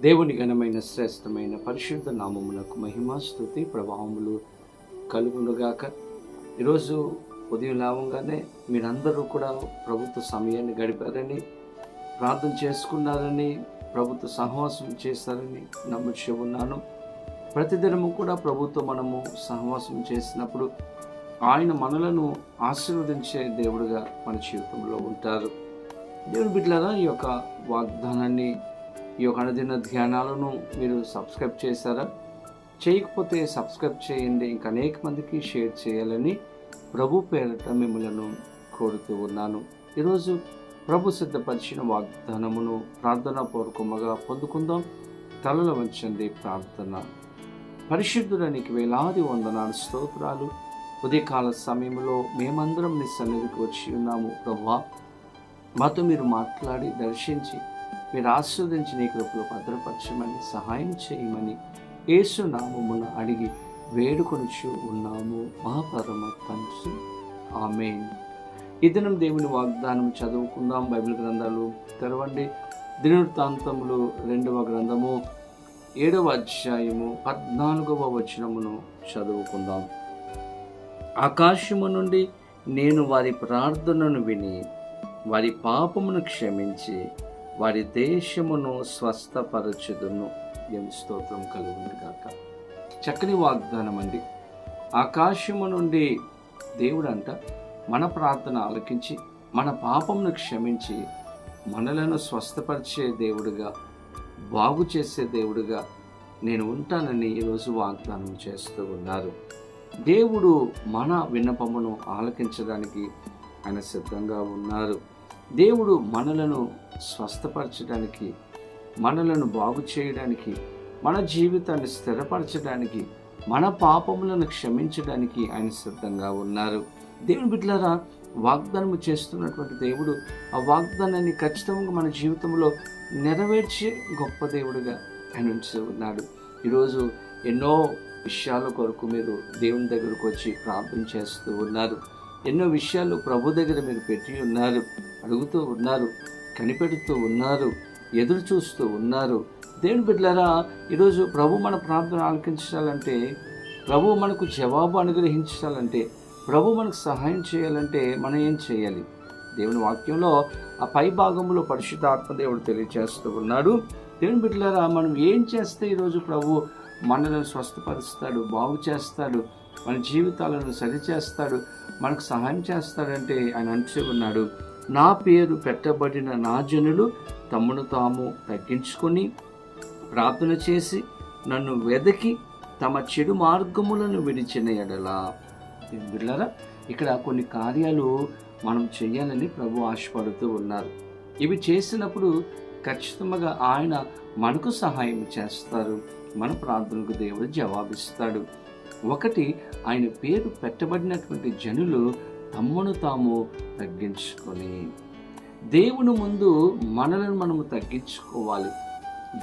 దేవుని ఘనమైన శ్రేష్టమైన పరిశుద్ధ నామములకు మహిమా స్థుతి ప్రభావములు కలుగునుగాక. ఈరోజు ఉదయం లేవగానే మీరందరూ కూడా ప్రభుత్వ సమయాన్ని గడిపారని ప్రార్థన చేసుకున్నారని ప్రభుత్వ సహవాసం చేస్తారని నమ్ముచి ఉన్నాను. ప్రతిదినము కూడా ప్రభుత్వం మనము సహవాసం చేసినప్పుడు ఆయన మనలను ఆశీర్వదించే దేవుడుగా మన జీవితంలో ఉంటారు. దేవుని బిడ్డలారా ఈ యొక్క వాగ్దానాన్ని ఈ యొక్క అనుదిన ధ్యానాలను మీరు సబ్స్క్రైబ్ చేశారా? చేయకపోతే సబ్స్క్రైబ్ చేయండి. ఇంకా అనేక మందికి షేర్ చేయాలని ప్రభు పేరట మిమ్మలను కోరుతూ ఉన్నాను. ఈరోజు ప్రభు సిద్ధపరిచిన వాగ్దానమును ప్రార్థన పూర్వకముగా పొందుకుందాం. తలలో వంచండి ప్రార్థన. పరిశుద్ధుడానికి వేలాది వందనాలు స్తోత్రాలు. ఉదయకాల సమయంలో మేమందరం నీ సన్నిధికి వచ్చి ఉన్నాము. ప్రభా మాతో మీరు మాట్లాడి దర్శించి మీరు ఆస్వాదించి నీ కృపలో భద్రపరచమని సహాయం చేయమని యేసు నామమున అడిగి వేడుకొనుచు ఉన్నాము. మా పరమ తండ్రి. ఆమెన్. ఈ దినం దేవుని వాగ్దానం చదువుకుందాం. బైబిల్ గ్రంథాలు తెరవండి. దినవృత్తాంతములు రెండవ గ్రంథము ఏడవ అధ్యాయము పద్నాలుగవ వచనమును చదువుకుందాం. ఆకాశము నుండి నేను వారి ప్రార్థనను విని వారి పాపమును క్షమించి వారి దేశమును స్వస్థపరచుదును. ఎం స్తోత్రం కలుగును కాక చక్కని వాగ్దానం అండి. ఆకాశము నుండి దేవుడంట మన ప్రార్థన ఆలకించి మన పాపమును క్షమించి మనలను స్వస్థపరిచే దేవుడుగా బాగు చేసే దేవుడుగా నేను ఉంటానని ఈరోజు వాగ్దానం చేస్తూ ఉన్నారు. దేవుడు మన విన్నపమును ఆలకించడానికి ఆయన సిద్ధంగా ఉన్నారు. దేవుడు మనలను స్వస్థపరచడానికి మనలను బాగు చేయడానికి మన జీవితాన్ని స్థిరపరచడానికి మన పాపములను క్షమించడానికి ఆయన సిద్ధంగా ఉన్నారు. దేవుని బిడ్డలారా వాగ్దానము చేస్తున్నటువంటి దేవుడు ఆ వాగ్దానాన్ని ఖచ్చితంగా మన జీవితంలో నెరవేర్చే గొప్ప దేవుడుగా ఆయన ఉంచి ఉన్నాడు. ఈరోజు ఎన్నో విషయాల కొరకు మీరు దేవుని దగ్గరకు వచ్చి ప్రార్థన చేస్తూ ఉన్నారు. ఎన్నో విషయాలు ప్రభు దగ్గర మీరు పెట్టి ఉన్నారు. అడుగుతూ ఉన్నారు కనిపెడుతూ ఉన్నారు ఎదురు చూస్తూ ఉన్నారు. దేవుని బిడ్డలారా ఈరోజు ప్రభు మన ప్రార్థన ఆలకించాలంటే ప్రభు మనకు జవాబు అనుగ్రహించాలంటే ప్రభు మనకు సహాయం చేయాలంటే మనం ఏం చేయాలి? దేవుని వాక్యంలో ఆ పై భాగంలో పరిశుద్ధ ఆత్మదేవుడు తెలియజేస్తూ ఉన్నాడు. దేవుని బిడ్డలారా మనం ఏం చేస్తే ఈరోజు ప్రభు మనలను స్వస్థపరుస్తాడు బాగు చేస్తాడు మన జీవితాలను సరిచేస్తాడు మనకు సహాయం చేస్తాడంటే ఆయన అంటూ ఉన్నాడు. నా పేరు పెట్టబడిన నా జనులు తమ్మును తాము తగ్గించుకొని ప్రార్థన చేసి నన్ను వెదకి తమ చెడు మార్గములను విడిచిన ఎడలా. బిళ్ళరా ఇక్కడ కొన్ని కార్యాలు మనం చేయాలని ప్రభు ఆశపడుతూ ఉన్నారు. ఇవి చేసినప్పుడు ఖచ్చితంగా ఆయన మనకు సహాయం చేస్తారు. మన ప్రార్థనకు దేవుడు జవాబిస్తాడు. ఒకటి ఆయన పేరు పెట్టబడినటువంటి జనులు తమ్మును తాము తగ్గించుకొని దేవుని ముందు మనలను మనము తగ్గించుకోవాలి.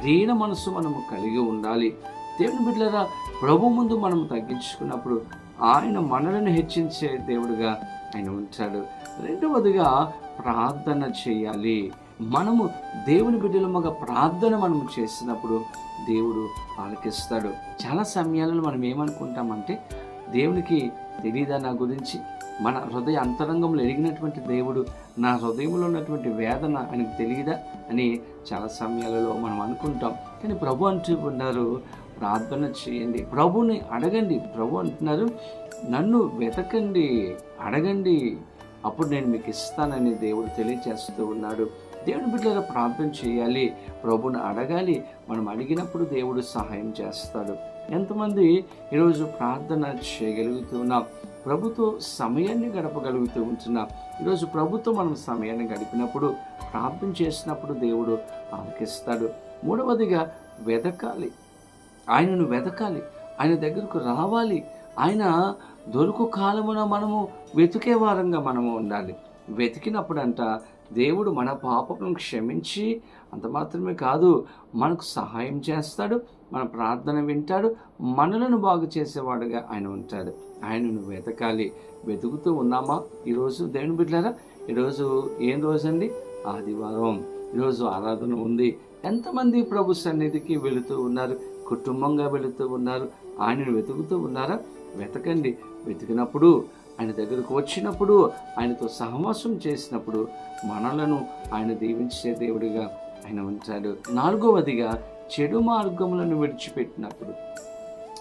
దీన మనసు మనము కలిగి ఉండాలి. దేవుని బిడ్డలరా ప్రభు ముందు మనం తగ్గించుకున్నప్పుడు ఆయన మనలను హెచ్చించే దేవుడుగా ఆయన ఉంచాడు రెండవదిగా ప్రార్థన చేయాలి. మనము దేవుని బిడ్డలముగా ప్రార్థన మనము చేసినప్పుడు దేవుడు ఆలకిస్తాడు. చాలా సమయాలలో మనం ఏమనుకుంటామంటే దేవునికి తెలియదా నా గురించి? మన హృదయ అంతరంగంలో ఎరిగినటువంటి దేవుడు నా హృదయంలో ఉన్నటువంటి వేదన ఆయనకు తెలియదా అని చాలా సమయాలలో మనం అనుకుంటాం. కానీ ప్రభు అంటూ ఉన్నారు ప్రార్థన చేయండి. ప్రభుని అడగండి. ప్రభు అంటున్నారు నన్ను వెతకండి అడగండి. అప్పుడు నేను మీకు ఇస్తానని దేవుడు తెలియజేస్తూ ఉన్నాడు. దేవుని బిడ్డల ప్రార్థన చేయాలి ప్రభుని అడగాలి. మనం అడిగినప్పుడు దేవుడు సహాయం చేస్తాడు. ఎంతమంది ఈరోజు ప్రార్థన చేయగలుగుతున్నాం? ప్రభుతో సమయాన్ని గడపగలుగుతూ ఉంటున్నాం. ఈరోజు ప్రభుతో మనం సమయాన్ని గడిపినప్పుడు ప్రార్థన చేసినప్పుడు దేవుడు ఆలకిస్తాడు. మూడవదిగా వెతకాలి ఆయనను వెతకాలి ఆయన దగ్గరకు రావాలి. ఆయన దొరుకు కాలమున మనము వెతికే వారంగా మనము ఉండాలి. వెతికినప్పుడంట దేవుడు మన పాపం క్షమించి అంత మాత్రమే కాదు మనకు సహాయం చేస్తాడు మన ప్రార్థన వింటాడు మనలను బాగు చేసేవాడుగా ఆయన ఉంటాడు. ఆయనను వెతకాలి వెతుకుతూ ఉన్నామా? ఈరోజు దేవుని బిడ్డారా ఈరోజు ఏం రోజండి? ఆదివారం. ఈరోజు ఆరాధన ఉంది. ఎంతమంది ప్రభు సన్నిధికి వెళుతూ ఉన్నారు? కుటుంబంగా వెళుతూ ఉన్నారు? ఆయనను వెతుకుతూ ఉన్నారా? వెతకండి. వెతికినప్పుడు ఆయన దగ్గరకు వచ్చినప్పుడు ఆయనతో సహవాసం చేసినప్పుడు మనలను ఆయన దీవించే దేవుడిగా ఆయన ఉంచాడు. నాలుగవదిగా చెడు మార్గములను విడిచిపెట్టినప్పుడు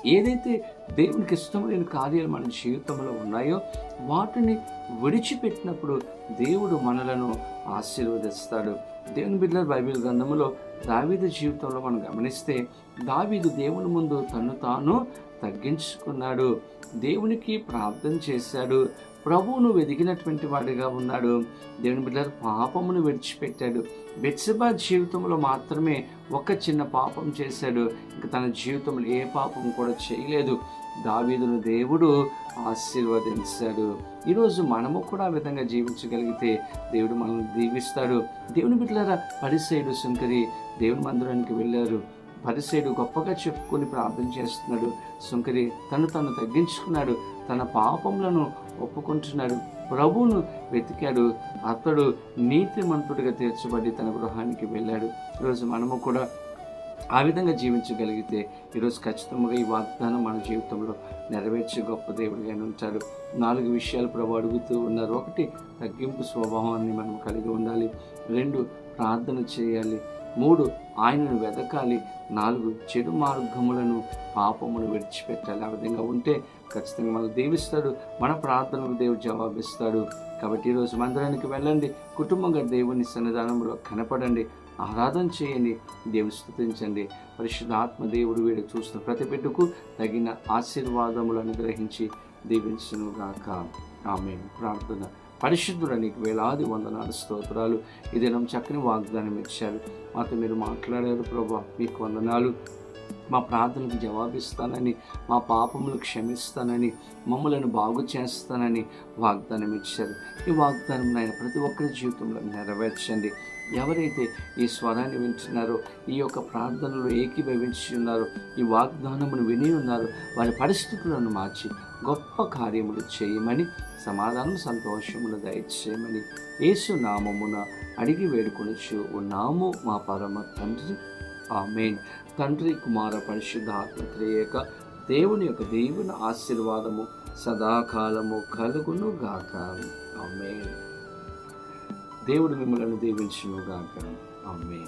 ఏదైతే దేవునికి ఇష్టం లేని కార్యాలు మన జీవితంలో ఉన్నాయో వాటిని విడిచిపెట్టినప్పుడు దేవుడు మనలను ఆశీర్వదిస్తాడు. దేవుని బిడ్డల బైబిల్ గ్రంథంలో దావీదు జీవితంలో మనం గమనిస్తే దావీదు దేవుని ముందు తను తాను తగ్గించుకున్నాడు. దేవునికి ప్రార్థన చేశాడు. ప్రభువును వెదిగినటువంటి వాడిగా ఉన్నాడు. దేవుని బిడ్డల పాపమును విడిచిపెట్టాడు. బెత్సబా జీవితంలో మాత్రమే ఒక చిన్న పాపం చేశాడు. ఇంకా తన జీవితంలో ఏ పాపం కూడా చేయలేదు. దావీదును దేవుడు ఆశీర్వదించాడు. ఈరోజు మనము కూడా ఆ విధంగా జీవించగలిగితే దేవుడు మనల్ని దీవిస్తాడు. దేవుని బిడ్డలారా పరిసైడు శంకరి దేవుని మందిరానికి వెళ్ళారు. పరిసేడు గొప్పగా చెప్పుకొని ప్రార్థన చేస్తున్నాడు. సుంకరి తను తను తగ్గించుకున్నాడు. తన పాపములను ఒప్పుకుంటున్నాడు. ప్రభువును వెతికాడు. అతడు నీతిమంతుడిగా తీర్చబడి తన గృహానికి వెళ్ళాడు. ఈరోజు మనము కూడా ఆ విధంగా జీవించగలిగితే ఈరోజు ఖచ్చితంగా ఈ వాగ్దానం మన జీవితంలో నెరవేర్చే గొప్ప దేవుడిగా ఉంటాడు. నాలుగు విషయాలు ప్రభు అడుగుతూ ఉన్నారు. ఒకటి తగ్గింపు స్వభావాన్ని మనం కలిగి ఉండాలి. రెండు ప్రార్థన చేయాలి. మూడు ఆయనను వెతకాలి నాలుగు చెడు మార్గములను పాపమును విడిచిపెట్టాలి. ఆ విధంగా ఉంటే ఖచ్చితంగా మనం దీవిస్తాడు. మన ప్రార్థనకు దేవుడు జవాబిస్తాడు. కాబట్టి ఈరోజు మందిరానికి వెళ్ళండి. కుటుంబంగా దేవుని సన్నిధానంలో కనపడండి. ఆరాధన చేయండి దేవుని స్థుతించండి పరిశుద్ధాత్మ దేవుడు వీడు చూస్తున్న ప్రతి బిడ్డకు తగిన ఆశీర్వాదములు అనుగ్రహించి దీవించునుగాక ఆమె ప్రార్థన. పరిశుద్ధుడ నీకు వేలాది వందనాలు స్తోత్రాలు. ఇదే నమ్మ చక్కని వాగ్దానం ఇచ్చారు. మాతో మీరు మాట్లాడారు ప్రభా మీకు వందనాలు. మా ప్రార్థనలకు జవాబిస్తానని మా పాపములు క్షమిస్తానని మమ్మలను బాగు చేస్తానని వాగ్దానం ఇచ్చారు. ఈ వాగ్దానం నాయన ప్రతి ఒక్కరి జీవితంలో నెరవేర్చండి. ఎవరైతే ఈ స్వరాన్ని వింటున్నారో ఈ యొక్క ప్రార్థనలు ఏకీభవించి ఉన్నారో ఈ వాగ్దానమును విని ఉన్నారో వారి పరిస్థితులను మార్చి గొప్ప కార్యములు చేయమని సమాధానం సంతోషమును దయచేయమని యేసు నామమున అడిగి వేడుకొనొచ్చు ఉన్నాము మా పరమ తండ్రి. ఆమెన్. తండ్రి కుమార పరిశుద్ధ దేవుని యొక్క దేవుని ఆశీర్వాదము సదాకాలము కలుగును గాక అమ్మే దేవుడు మిమ్మల్ని దీవించును గాక అమ్మే